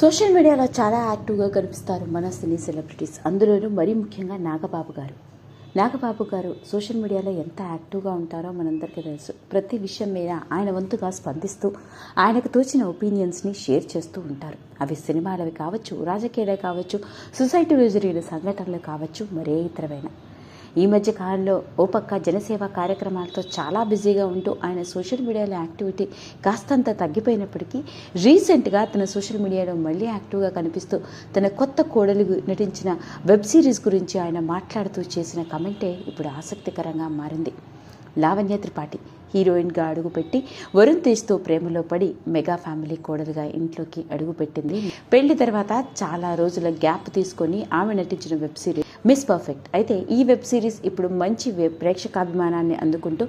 Social మీడియాలో చాలా యాక్టివ్గా కనిపిస్తారు మన సినీ సెలబ్రిటీస్. అందులోనూ మరీ ముఖ్యంగా నాగబాబు గారు. నాగబాబు గారు సోషల్ మీడియాలో ఎంత యాక్టివ్గా ఉంటారో మనందరికీ తెలుసు. ప్రతి విషయం మీద ఆయన వంతుగా స్పందిస్తూ ఆయనకు తోచిన ఒపీనియన్స్ని షేర్ చేస్తూ ఉంటారు. అవి సినిమాలవి కావచ్చు రాజకీయాలే కావచ్చు సొసైటీలో జరిగిన సంఘటనలు కావచ్చు మరే ఇతరమైన. ఈ మధ్య కాలంలో ఓ పక్క జనసేవ కార్యక్రమాలతో చాలా బిజీగా ఉంటూ ఆయన సోషల్ మీడియాలో యాక్టివిటీ కాస్తంత తగ్గిపోయినప్పటికీ రీసెంట్గా తన సోషల్ మీడియాలో మళ్ళీ యాక్టివ్గా కనిపిస్తూ తన కొత్త కోడలు నటించిన వెబ్ సిరీస్ గురించి ఆయన మాట్లాడుతూ చేసిన కమెంటే ఇప్పుడు ఆసక్తికరంగా మారింది. లావణ్య త్రిపాఠి హీరోయిన్గా అడుగుపెట్టి వరుణ్ తేజ్తో ప్రేమలో పడి మెగా ఫ్యామిలీ కోడలుగా ఇంట్లోకి అడుగుపెట్టింది. పెళ్ళి తర్వాత చాలా రోజుల గ్యాప్ తీసుకొని ఆమె నటించిన వెబ్ సిరీస్ మిస్ పర్ఫెక్ట్ అయితే ఈ వెబ్ సిరీస్ ఇప్పుడు మంచి వెబ్ ప్రేక్షకాభిమానాన్ని అందుకుంటూ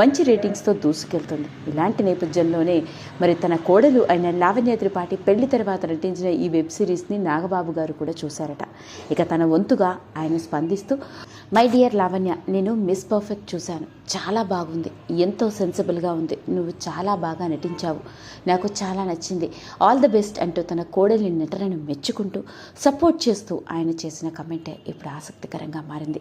మంచి రేటింగ్స్తో దూసుకెళ్తుంది. ఇలాంటి నేపథ్యంలోనే మరి తన కోడలు అయిన లావణ్య త్రిపాఠి పెళ్ళి తర్వాత నటించిన ఈ వెబ్ సిరీస్ని నాగబాబు గారు కూడా చూశారట. ఇక తన వంతుగా ఆయన స్పందిస్తూ మై డియర్ లావణ్య నేను మిస్ పర్ఫెక్ట్ చూశాను. చాలా బాగుంది. ఎంతో సెన్సిబుల్గా ఉంది. నువ్వు చాలా బాగా నటించావు. నాకు చాలా నచ్చింది. ఆల్ ద బెస్ట్ అంటూ తన కోడలి నటనను మెచ్చుకుంటూ సపోర్ట్ చేస్తూ ఆయన చేసిన కమెంటే ఇప్పుడు ఆసక్తికరంగా మారింది.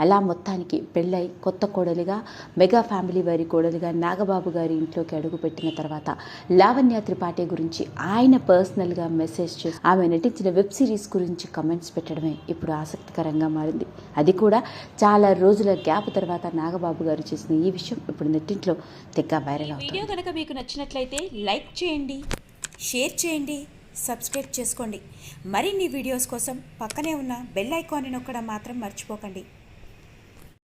అలా మొత్తానికి పెళ్ళై కొత్త కోడలిగా మెగా ఫ్యామిలీ వారి కోడలిగా నాగబాబు గారి ఇంట్లోకి అడుగుపెట్టిన తర్వాత లావణ్య త్రిపాఠి గురించి ఆయన పర్సనల్గా మెసేజ్ చేసి ఆమె నటించిన వెబ్ సిరీస్ గురించి కమెంట్స్ పెట్టడమే ఇప్పుడు ఆసక్తికరంగా మారింది. అది కూడా చాలా రోజుల గ్యాప్ తర్వాత నాగబాబు గారు చేసిన ఈ విషయం ఇప్పుడు నెట్టింట్లో తెగ వైరల్ అవుతుంది. వీడియో కనుక మీకు నచ్చినట్లయితే లైక్ చేయండి షేర్ చేయండి సబ్స్క్రైబ్ చేసుకోండి. మరిన్ని వీడియోస్ కోసం పక్కనే ఉన్న బెల్ ఐకాన్ని నొక్కడం మాత్రం మర్చిపోకండి.